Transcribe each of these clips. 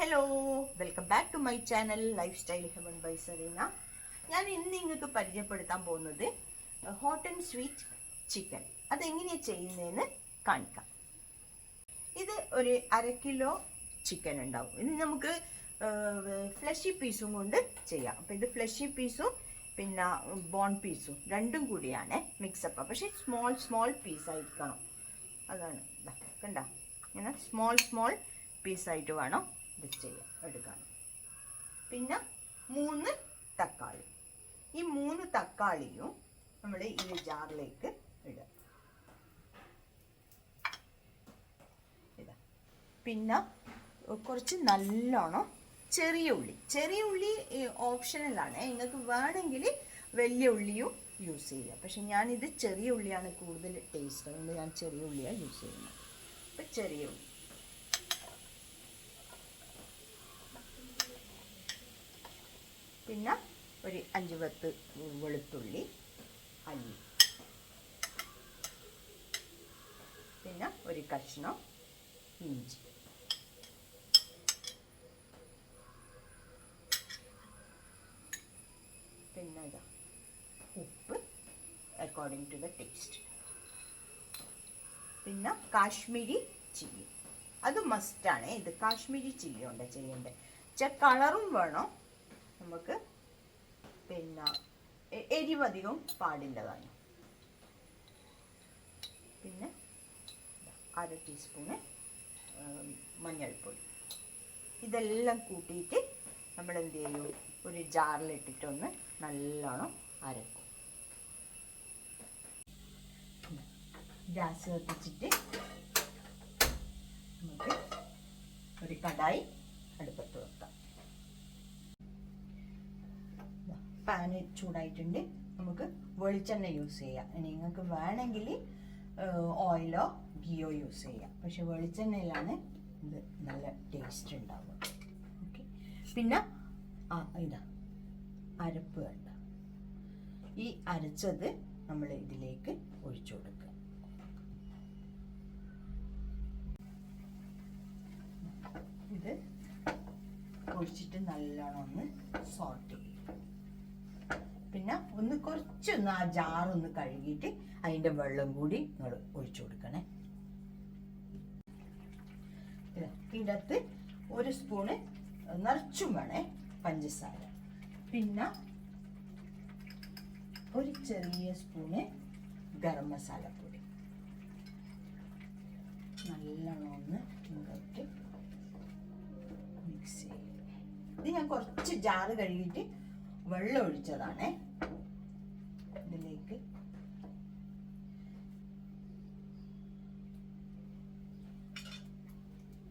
Hello welcome back to my channel lifestyle heaven by Serena ഞാൻ ഇന്ന് നിങ്ങൾക്ക് പരിചയപ്പെടുത്താൻ പോകുന്നത് ഹോട്ട് ആൻഡ് സ്വീറ്റ് ചിക്കൻ അതെങ്ങനെയാണ് ചെയ്യുന്നതെന്ന് കാണിക്കാം. ഇത് ഒരു അര കിലോ ചിക്കൻ ഉണ്ടാവും. ഇത് നമുക്ക് ഫ്ലഷി പീസും കൊണ്ട് ചെയ്യാം. അപ്പം ഇത് ഫ്ലഷി പീസും പിന്നെ ബോൺ പീസും രണ്ടും കൂടിയാണ് മിക്സപ്പ് പക്ഷേ സ്മോൾ സ്മോൾ പീസായിരിക്കണം അതാണ് കണ്ട? ഇങ്ങനെ സ്മോൾ സ്മോൾ പീസായിട്ട് വേണം ഇത് ചെയ്യാൻ എടുക്കാൻ പിന്നെ മൂന്ന് തക്കാളി. ഈ മൂന്ന് തക്കാളിയും നമ്മൾ ഈ ജാറിലേക്ക് ഇടുക. ഇതാ. പിന്നെ കുറച്ച് നല്ലോണം ചെറിയ ഉള്ളി. ചെറിയ ഉള്ളി ഓപ്ഷണലാണ് നിങ്ങൾക്ക് വേണമെങ്കിൽ വലിയ ഉള്ളിയും യൂസ് ചെയ്യുക പക്ഷെ ഞാനിത് ചെറിയ ഉള്ളിയാണ് കൂടുതൽ ടേസ്റ്റ് അതുകൊണ്ട് ഞാൻ ചെറിയ ഉള്ളിയാണ് യൂസ് ചെയ്യുന്നത്. അപ്പം ചെറിയ ഉള്ളി. പിന്നെ ഒരു അഞ്ച് പത്ത് വെളുത്തുള്ളി അല്ലി പിന്നെ ഒരു കഷ്ണം ഇഞ്ചി. പിന്നെ ഇതാ ഉപ്പ് അക്കോർഡിംഗ് ടു ദ ടേസ്റ്റ് പിന്നെ കാശ്മീരി ചില്ലി. അത് മസ്റ്റാണ് ഇത് കാശ്മീരി ചില്ലി ഉണ്ട് ചെയ്യേണ്ടത് ചെ കളറും വേണം. നമുക്ക് പിന്നെ എരിവധികം പാടില്ലതാണ് പിന്നെ അര ടീസ്പൂണ് മഞ്ഞൾപ്പൊടി. ഇതെല്ലാം കൂട്ടിയിട്ട് നമ്മൾ എന്ത് ചെയ്യും? ഒരു ജാറിലിട്ടിട്ടൊന്ന് നല്ലോണം അരക്കും. ഗ്യാസ് കത്തിച്ചിട്ട് നമുക്ക് ഒരു കടായി അടുപ്പത്ത് പാന് ചൂടായിട്ടുണ്ട്. നമുക്ക് വെളിച്ചെണ്ണ യൂസ് ചെയ്യാം. നിങ്ങൾക്ക് വേണമെങ്കിൽ ഓയിലോ ഗിയോ യൂസ് ചെയ്യാം. പക്ഷെ വെളിച്ചെണ്ണയിലാണ് ഇത് നല്ല ടേസ്റ്റ് ഉണ്ടാവുക. ഓക്കെ പിന്നെ ഇതാ അരപ്പ് വേണ്ട. ഈ അരച്ചത് നമ്മൾ ഇതിലേക്ക് ഒഴിച്ചു കൊടുക്കുക. ഇത് ഒഴിച്ചിട്ട് നല്ലോണം ഒന്ന് സോൾട്ട് ചെയ്യും. പിന്നെ ഒന്ന് കുറച്ചൊന്ന് ആ ജാറൊന്ന് കഴുകിയിട്ട് അതിന്റെ വെള്ളം കൂടി നിങ്ങൾ ഒഴിച്ചു കൊടുക്കണേ. ഇത് അകത്ത് ഒരു സ്പൂണ് നിറച്ചും വേണേ പഞ്ചസാര. പിന്നെ ഒരു ചെറിയ സ്പൂണ് ഗരം മസാല പൊടി. നല്ലോണം ഒന്ന് മിക്സ് ചെയ്യും. ഇത് ഞാൻ കുറച്ച് ജാറ് കഴുകിയിട്ട് വെള്ളം ഒഴിച്ചതാണ് ഇതിലേക്ക്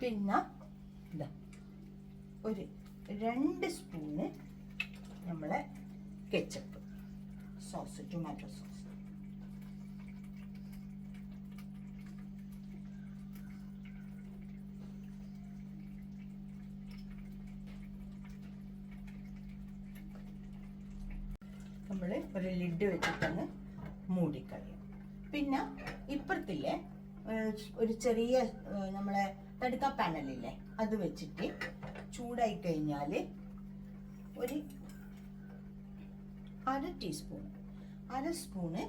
പിന്നെ ഇതാ ഒരു രണ്ട് സ്പൂണ് നമ്മളെ കെച്ചപ്പ് സോസ് ടൊമാറ്റോ സോസ് നമ്മൾ ഒരു ലിഡ് വെച്ചിട്ടങ്ങ് മൂടിക്കളയും. പിന്നെ ഇപ്പുറത്തില്ലേ ഒരു ചെറിയ നമ്മളെ തടുക്ക പാനലില്ലേ അത് വെച്ചിട്ട് ചൂടായി കഴിഞ്ഞാൽ ഒരു അര ടീസ്പൂൺ അര സ്പൂണ്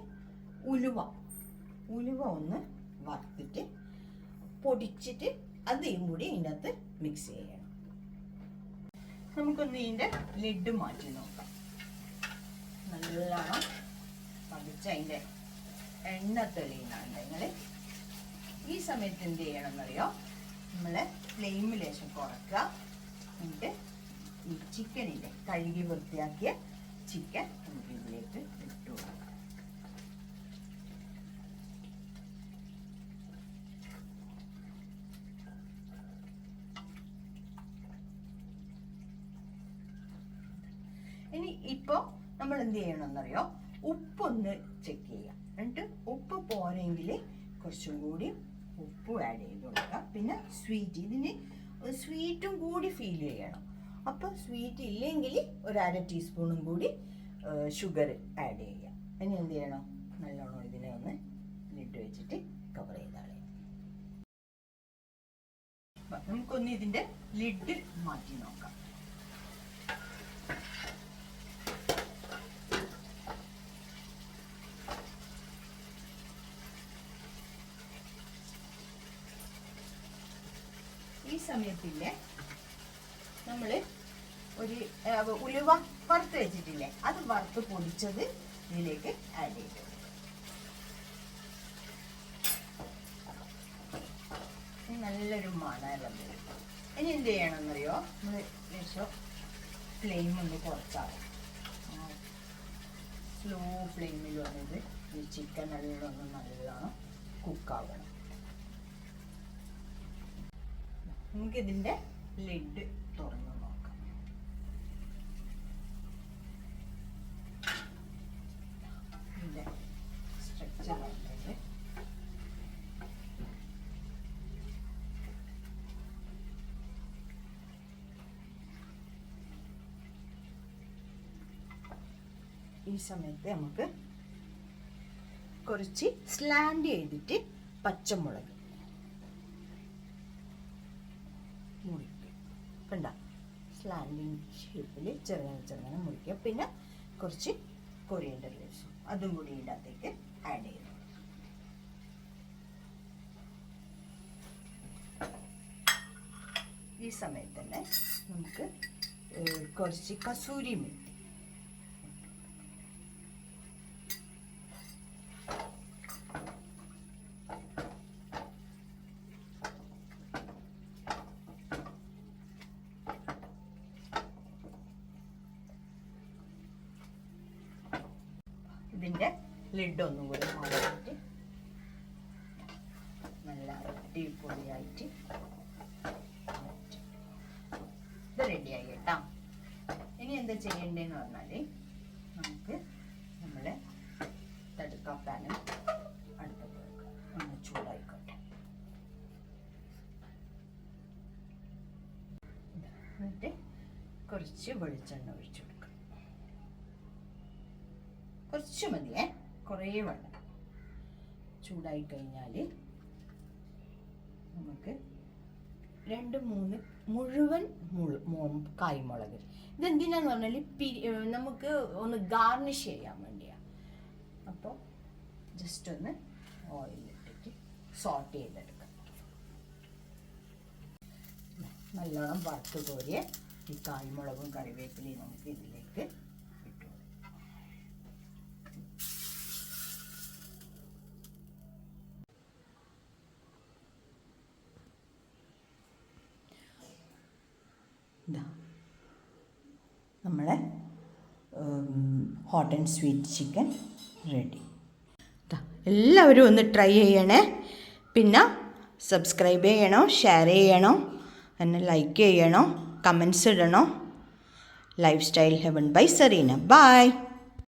ഉലുവ ഉലുവ ഒന്ന് വറുത്തിട്ട് പൊടിച്ചിട്ട് അതും കൂടി ഇതിന്റെ അകത്ത് മിക്സ് ചെയ്യണം. നമുക്കൊന്ന് ഇതിന്റെ ലിഡ് മാറ്റി നോക്കാം. നല്ലോണം പതിച്ച് അതിന്റെ എണ്ണ തെളിയുന്നുണ്ടെങ്കിൽ ഈ സമയത്ത് എന്ത് ചെയ്യണം എന്നറിയോ നമ്മൾ ഫ്ലെയിം ലേശം കുറക്കുക. എന്നിട്ട് ഈ ചിക്കനില്ലേ കഴുകി വൃത്തിയാക്കിയ ചിക്കൻ നമുക്ക് ഇതിലേക്ക് ഇട്ടു കൊടുക്കാം. ഇനി ഇപ്പോൾ നമ്മൾ എന്ത് ചെയ്യണമെന്നറിയോ ഉപ്പൊന്ന് ചെക്ക് ചെയ്യുക എന്നിട്ട് ഉപ്പ് പോരെങ്കിൽ കുറച്ചും കൂടി ഉപ്പ് ആഡ് ചെയ്ത് കൊടുക്കാം പിന്നെ സ്വീറ്റ് ഇതിന് സ്വീറ്റും കൂടി ഫീൽ ചെയ്യണം. അപ്പോൾ സ്വീറ്റ് ഇല്ലെങ്കിൽ ഒരു അര ടീസ്പൂണും കൂടി ഷുഗർ ആഡ് ചെയ്യാം. ഇനി എന്ത് ചെയ്യണം? നല്ലോണം ഇതിനെ ഒന്ന് ലിഡ് വെച്ചിട്ട് കവർ ചെയ്താളെ നമുക്കൊന്ന് ഇതിന്റെ ലിഡ് മാറ്റി നോക്കാം. ഈ സമയത്തില്ലേ നമ്മൾ ഒരു ഉലുവ വറുത്ത് വെച്ചിട്ടില്ലേ അത് വറുത്ത് പൊടിച്ചത് ഇതിലേക്ക് ആഡ് ചെയ്തു. നല്ലൊരു മണമെല്ലാം ഇനി എന്ത് ചെയ്യണമെന്നറിയോ? നമ്മൾ ഫ്ലെയിം ഒന്ന് കുറച്ചാകും സ്ലോ ഫ്ലെയിമിൽ വന്നത് ഈ ചിക്കൻ നല്ലോണം നല്ലോണം കുക്കാവണം നമുക്കിതിന്റെ ലിഡ് തുറന്നു നോക്കാം. ഇതിന്റെ സ്ട്രക്ചർ കണ്ടിട്ട് ഈ സമയത്ത് നമുക്ക് കുറച്ച് സ്ലാൻഡ് ചെയ്തിട്ട് പച്ചമുളക് മുറിക്കുക കണ്ട? സ്ലാൻഡിങ് ഷേപ്പിൽ ചെറുങ്ങനെ ചെറുങ്ങനെ മുറിക്കുക. പിന്നെ കുറച്ച് കൊറിയൻഡർ ലീവ്സും അതും കൂടി ഇതിന്റെ അകത്തേക്ക് ആഡ് ചെയ്യുന്നു ഈ സമയത്ത് തന്നെ നമുക്ക് കുറച്ച് കസൂരി മെത്തി ഇതിന്റെ ലിഡ് ഒന്നും കൂടി മാറിയിട്ട് നല്ല അടിപൊളിയായിട്ട്. ഇത് റെഡിയായി കേട്ടോ ഇനി എന്താ ചെയ്യേണ്ടതെന്ന് പറഞ്ഞാൽ നമുക്ക് നമ്മുടെ തടുക്ക പാന് അടുപ്പത്ത് ഒന്ന് ചൂടായിക്കോട്ടെ എന്നിട്ട് കുറച്ച് വെളിച്ചെണ്ണ ഒഴിച്ചു കുറച്ച് മതിയേ. കുറേ വെള്ളം ചൂടായി കഴിഞ്ഞാൽ നമുക്ക് രണ്ട് മൂന്ന് മുഴുവൻ കായ്മുളക്. ഇതെന്തിനാന്ന് പറഞ്ഞാൽ പിരി നമുക്ക് ഒന്ന് ഗാർണിഷ് ചെയ്യാൻ വേണ്ടിയാണ് അപ്പോൾ ജസ്റ്റ് ഒന്ന് ഓയിലിട്ടിട്ട് സോട്ട് ചെയ്തെടുക്കാം. നല്ലോണം വറുത്ത് കോരിയ ഈ കായ്മുളകും കറിവേപ്പിലയും നമുക്ക് ഇതിലേക്ക് ഇട്ടു കൊടുക്കാം ഇതാ. നമ്മളെ hot and sweet chicken ready എല്ലാവരും ഒന്ന് ട്രൈ ചെയ്യണേ. പിന്നെ സബ്സ്ക്രൈബ് ചെയ്യണോ ഷെയർ ചെയ്യണോ എന്നെ ലൈക്ക് ചെയ്യണോ കമൻസ് ഇടണോ? Lifestyle heaven by Serena bye